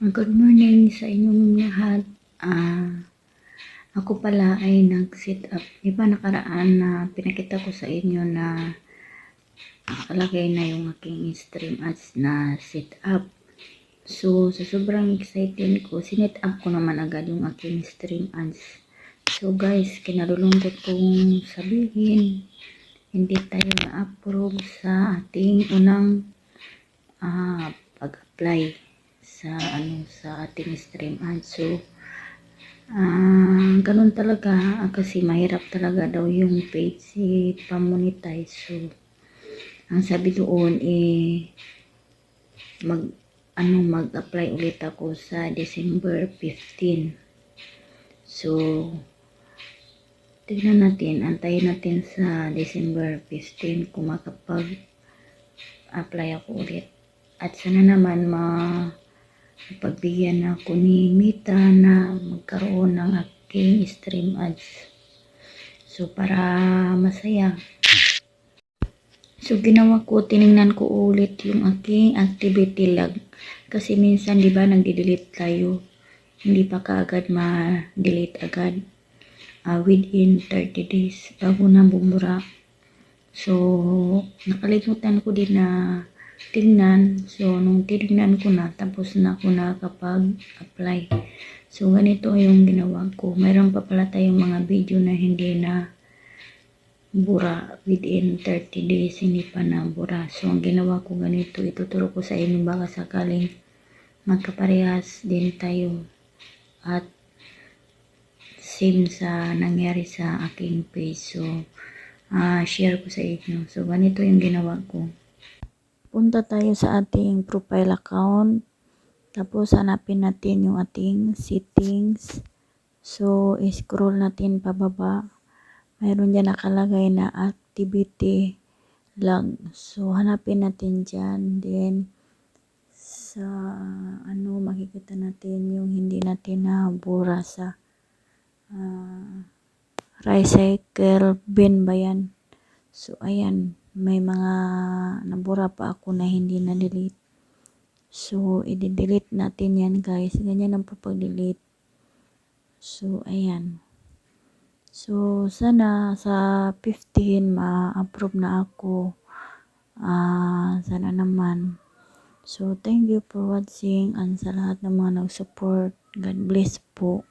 Good morning sa inyong lahat. Ah, ako pala ay nag-sit up. Di ba nakaraan na pinakita ko sa inyo na nakalagay na yung aking stream ads na sit up. So, sa sobrang excited ko, sinit up ko naman agad yung aking stream ads. So guys, kinalulungkot kong sabihin, hindi tayo na-approve sa ating unang ah, pag-apply sa ano sa ating stream ads. So, ah ganun talaga ah, kasi mahirap talaga daw yung page si pamonetize. So, ang sabi doon eh mag ano mag-apply ulit ako sa December 15. So, tignan natin, antayin natin sa December 15 kung makapag-apply ako ulit. At sana naman ma pagbigyan ako ni Mita na magkaroon ng aking stream ads. So, para masaya. So, ginawa ko, tiningnan ko ulit yung aking activity log. Kasi minsan, di ba, nagde-delete tayo. Hindi pa kaagad ma-delete agad. Ah, within 30 days bago na bumura. So, nakalimutan ko din na tingnan. So, nung tinignan ko na, tapos na ako nakapag-apply. So, ganito yung ginawa ko. Mayroon pa pala tayong mga video na hindi na bura within 30 days hindi pa na bura. So, ang ginawa ko ganito, ituturo ko sa inyo baka sakaling magkaparehas din tayo at same sa nangyari sa aking page. So, ah share ko sa inyo. So, ganito yung ginawa ko. Punta tayo sa ating profile account. Tapos, hanapin natin yung ating settings. So, scroll natin pababa. Mayroon dyan nakalagay na activity log. So, hanapin natin dyan. Then, sa ano, makikita natin yung hindi natin nabura sa uh, recycle bin ba yan? So, ayan. May mga nabura pa ako na hindi na-delete. So, i-delete natin yan guys. Ganyan ang papag-delete. So, ayan. So, sana sa 15 ma-approve na ako. Ah, sana naman. So, thank you for watching and sa lahat ng mga nag-support. God bless po.